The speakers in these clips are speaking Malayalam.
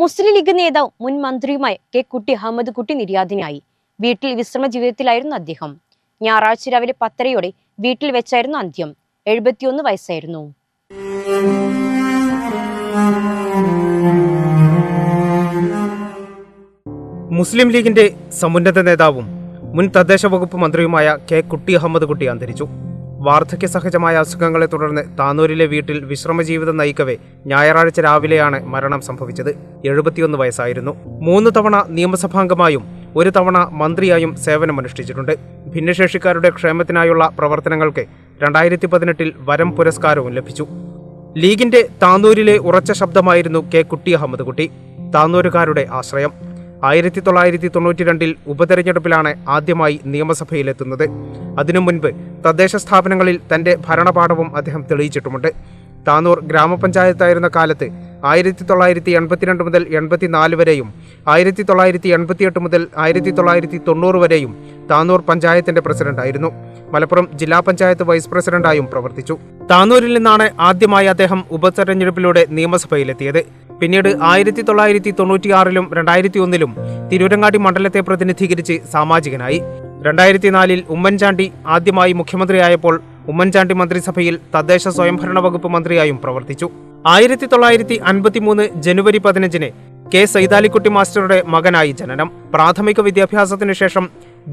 മുസ്ലിം ലീഗ് നേതാവ് മുൻ മന്ത്രിയുമായ കെ കുട്ടി അഹമ്മദ് കുട്ടി നിര്യാതനായി. വീട്ടിൽ വിശ്രമ ജീവിതത്തിലായിരുന്നു അദ്ദേഹം. ഞായറാഴ്ച രാവിലെ പത്തരയോടെ വീട്ടിൽ വെച്ചായിരുന്നു അന്ത്യം. എഴുപത്തിയൊന്ന് വയസ്സായിരുന്നു. മുസ്ലിം ലീഗിന്റെ സമുന്നത നേതാവും മുൻ തദ്ദേശ വകുപ്പ് മന്ത്രിയുമായ കെ കുട്ടി അഹമ്മദ് കുട്ടി അന്തരിച്ചു. വാർദ്ധക്യ സഹജമായ അസുഖങ്ങളെ തുടർന്ന് താനൂരിലെ വീട്ടിൽ വിശ്രമജീവിതം നയിക്കവേ ഞായറാഴ്ച രാവിലെയാണ് മരണം സംഭവിച്ചത്. എഴുപത്തിയൊന്ന് വയസ്സായിരുന്നു. മൂന്ന് തവണ നിയമസഭാംഗമായും ഒരു തവണ മന്ത്രിയായും സേവനമനുഷ്ഠിച്ചിട്ടുണ്ട്. ഭിന്നശേഷിക്കാരുടെ ക്ഷേമത്തിനായുള്ള പ്രവർത്തനങ്ങൾക്ക് രണ്ടായിരത്തി പതിനെട്ടിൽ വരം പുരസ്കാരവും ലഭിച്ചു. ലീഗിന്റെ താന്നൂരിലെ ഉറച്ച ശബ്ദമായിരുന്നു കെ കുട്ടി അഹമ്മദ് കുട്ടി താനൂരുകാരുടെ ആശ്രയം. ആയിരത്തി തൊള്ളായിരത്തി തൊണ്ണൂറ്റി രണ്ടിൽ ഉപതെരഞ്ഞെടുപ്പിലാണ് ആദ്യമായി നിയമസഭയിലെത്തുന്നത്. അതിനു മുൻപ് തദ്ദേശ സ്ഥാപനങ്ങളിൽ തന്റെ ഭരണപാഠവും അദ്ദേഹം തെളിയിച്ചിട്ടുമുണ്ട്. താനൂർ ഗ്രാമപഞ്ചായത്തായിരുന്ന കാലത്ത് ആയിരത്തി തൊള്ളായിരത്തി എൺപത്തിരണ്ട് മുതൽ എൺപത്തിനാല് വരെയും ആയിരത്തി തൊള്ളായിരത്തി എൺപത്തിയെട്ട് മുതൽ ആയിരത്തി തൊള്ളായിരത്തി തൊണ്ണൂറ് വരെയും താനൂർ പഞ്ചായത്തിന്റെ പ്രസിഡന്റായിരുന്നു. മലപ്പുറം ജില്ലാ പഞ്ചായത്ത് വൈസ് പ്രസിഡന്റായും പ്രവർത്തിച്ചു. താനൂരിൽ നിന്നാണ് ആദ്യമായി അദ്ദേഹം ഉപതെരഞ്ഞെടുപ്പിലൂടെ നിയമസഭയിലെത്തിയത്. പിന്നീട് ആയിരത്തി തൊള്ളായിരത്തി തൊണ്ണൂറ്റിയാറിലും രണ്ടായിരത്തി ഒന്നിലും തിരൂരങ്ങാടി മണ്ഡലത്തെ പ്രതിനിധീകരിച്ച് സാമാജികനായി. രണ്ടായിരത്തി നാലിൽ ഉമ്മൻചാണ്ടി ആദ്യമായി മുഖ്യമന്ത്രിയായപ്പോൾ ഉമ്മൻചാണ്ടി മന്ത്രിസഭയിൽ തദ്ദേശ സ്വയംഭരണ വകുപ്പ് മന്ത്രിയായും പ്രവർത്തിച്ചു. ആയിരത്തി തൊള്ളായിരത്തി അൻപത്തിമൂന്ന് ജനുവരി പതിനഞ്ചിന് കെ സൈതാലിക്കുട്ടി മാസ്റ്ററുടെ മകനായി ജനനം. പ്രാഥമിക വിദ്യാഭ്യാസത്തിനു ശേഷം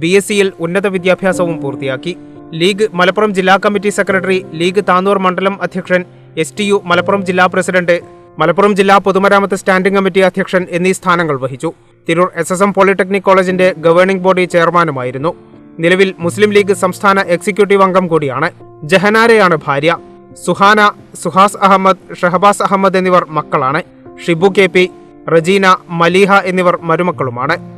ബി എസ് സിയിൽ ഉന്നത വിദ്യാഭ്യാസവും പൂർത്തിയാക്കി. ലീഗ് മലപ്പുറം ജില്ലാ കമ്മിറ്റി സെക്രട്ടറി ലീഗ് താന്നൂർ മണ്ഡലം അധ്യക്ഷൻ എസ് ടി യു മലപ്പുറം ജില്ലാ പ്രസിഡന്റ് മലപ്പുറം ജില്ലാ പൊതുമരാമത്ത് സ്റ്റാൻഡിംഗ് കമ്മിറ്റി അധ്യക്ഷൻ എന്നീ സ്ഥാനങ്ങൾ വഹിച്ചു. Tirur S S M polytechnic കോളേജിന്റെ ഗവേണിംഗ് ബോഡി ചെയർമാനുമായിരുന്നു. നിലവിൽ മുസ്ലിം ലീഗ് സംസ്ഥാന എക്സിക്യൂട്ടീവ് അംഗം കൂടിയാണ്. ജഹനാരയാണ് ഭാര്യ. സുഹാന സുഹാസ് അഹമ്മദ് ഷഹബാസ് അഹമ്മദ് എന്നിവർ മക്കളാണ്. ഷിബു കെ പി റജീന മലീഹ എന്നിവർ മരുമക്കളുമാണ്.